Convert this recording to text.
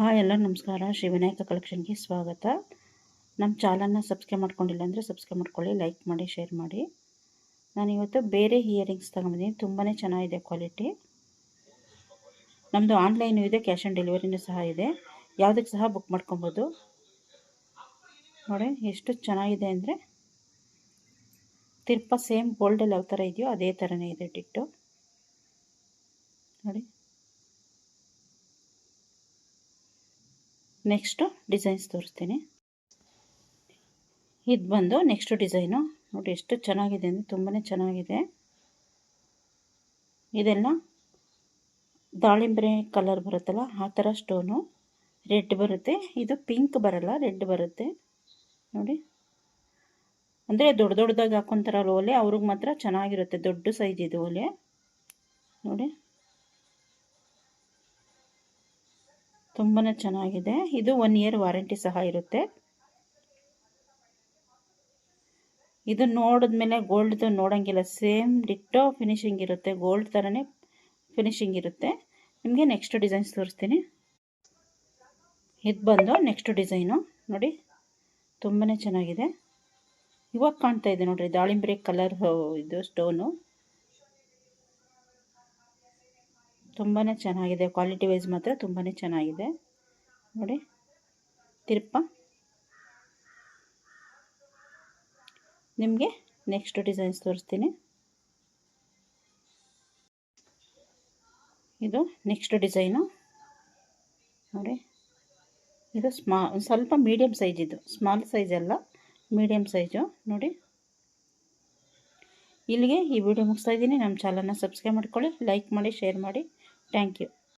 Hi ಎಲ್ಲ ನಮಸ್ಕಾರ. ಶ್ರೀ ವಿನಾಯಕ ಕಲೆಕ್ಷನ್ಗೆ ಸ್ವಾಗತ. ನಮ್ಮ ಚಾನಲ್ನ ಸಬ್ಸ್ಕ್ರೈಬ್ ಮಾಡ್ಕೊಂಡಿಲ್ಲ ಅಂದರೆ ಸಬ್ಸ್ಕ್ರೈಬ್ ಮಾಡ್ಕೊಳ್ಳಿ, ಲೈಕ್ ಮಾಡಿ, ಶೇರ್ ಮಾಡಿ. ನಾನಿವತ್ತು ಬೇರೆ ಇಯರಿಂಗ್ಸ್ ತಗೊಂಡಿದ್ದೀನಿ ತುಂಬಾ ಚೆನ್ನಾಗಿದೆ ಕ್ವಾಲಿಟಿ. ನಮ್ಮದು ಆನ್ಲೈನು ಇದೆ, ಕ್ಯಾಶ್ ಆನ್ ಡೆಲಿವರಿನೂ ಸಹ ಇದೆ. ಯಾವುದಕ್ಕೆ ಸಹ ಬುಕ್ ಮಾಡ್ಕೊಬೋದು? ನೋಡಿ, ಎಷ್ಟು ಚೆನ್ನಾಗಿದೆ ಅಂದರೆ ತಿರ್ಪ ಸೇಮ್ ಗೋಲ್ಡಲ್ಲಿ ಯಾವ ಥರ ಇದೆಯೋ ಅದೇ ಥರನೇ ಇದೆ ಟಿಟ್ಟು. ನೋಡಿ. ನೆಕ್ಸ್ಟು ಡಿಸೈನ್ಸ್ ತೋರಿಸ್ತೀನಿ. ಇದು ಬಂದು ನೆಕ್ಸ್ಟು ಡಿಸೈನು ನೋಡಿ ಎಷ್ಟು ಚೆನ್ನಾಗಿದೆ ಅಂದರೆ ತುಂಬಾ ಚೆನ್ನಾಗಿದೆ. ಇದೆಲ್ಲ ದಾಳಿಂಬೆ ಕಲರ್ ಬರುತ್ತಲ್ಲ, ಆ ಥರ ಸ್ಟೋನು ರೆಡ್ ಬರುತ್ತೆ. ಇದು ಪಿಂಕ್ ಬರಲ್ಲ ರೆಡ್ ಬರುತ್ತೆ. ನೋಡಿ. ಅಂದರೆ ದೊಡ್ಡ ದೊಡ್ಡದಾಗಿ ಹಾಕೊತಾರಲ್ಲ ಓಲೆ ಅವ್ರಿಗೆ ಮಾತ್ರ ಚೆನ್ನಾಗಿರುತ್ತೆ, ದೊಡ್ಡ ಸೈಜ್ ಇದು ಓಲೆ ನೋಡಿ. ತುಂಬಾ ಚೆನ್ನಾಗಿದೆ. ಇದು ಒನ್ ಇಯರ್ ವಾರಂಟಿ ಸಹ ಇರುತ್ತೆ. ಇದು ನೋಡಿದ್ಮೇಲೆ ಗೋಲ್ಡ್ದು ನೋಡೋಂಗಿಲ್ಲ. ಸೇಮ್ ಡಿಟ್ಟೋ ಫಿನಿಶಿಂಗ್ ಇರುತ್ತೆ. ಗೋಲ್ಡ್ ಥರನೇ ಫಿನಿಶಿಂಗ್ ಇರುತ್ತೆ. ನಿಮಗೆ ನೆಕ್ಸ್ಟ್ ಡಿಸೈನ್ಸ್ ತೋರಿಸ್ತೀನಿ. ಇದು ಬಂದು ನೆಕ್ಸ್ಟ್ ಡಿಸೈನು ನೋಡಿ ತುಂಬಾ ಚೆನ್ನಾಗಿದೆ. ಇವಾಗ ಕಾಣ್ತಾ ಇದೆ ನೋಡಿರಿ ದಾಳಿಂಬೆ ಕಲರ್ ಇದು ಸ್ಟೋನು ತುಂಬಾ ಚೆನ್ನಾಗಿದೆ. ಕ್ವಾಲಿಟಿ ವೈಸ್ ಮಾತ್ರ ತುಂಬಾ ಚೆನ್ನಾಗಿದೆ. ನೋಡಿ. ತಿರುಪ ನಿಮಗೆ ನೆಕ್ಸ್ಟ್ ಡಿಸೈನ್ಸ್ ತೋರಿಸ್ತೀನಿ. ಇದು ನೆಕ್ಸ್ಟ್ ಡಿಸೈನು ನೋಡಿ. ಇದು ಸ್ಮಾ, ಸ್ವಲ್ಪ ಮೀಡಿಯಮ್ ಸೈಜ್ ಇದು. ಸ್ಮಾಲ್ ಸೈಜ್ ಅಲ್ಲ. ಮೀಡಿಯಮ್ ಸೈಜು ನೋಡಿ. ಇಲ್ಲಿಗೆ ಈ ವಿಡಿಯೋ ಮುಗಿಸ್ತಾ ಇದ್ದೀನಿ. ನಮ್ಮ ಚಾನಲ್ನ ಸಬ್ಸ್ಕ್ರೈಬ್ ಮಾಡ್ಕೊಳ್ಳಿ ಲೈಕ್ ಮಾಡಿ ಶೇರ್ ಮಾಡಿ. Thank you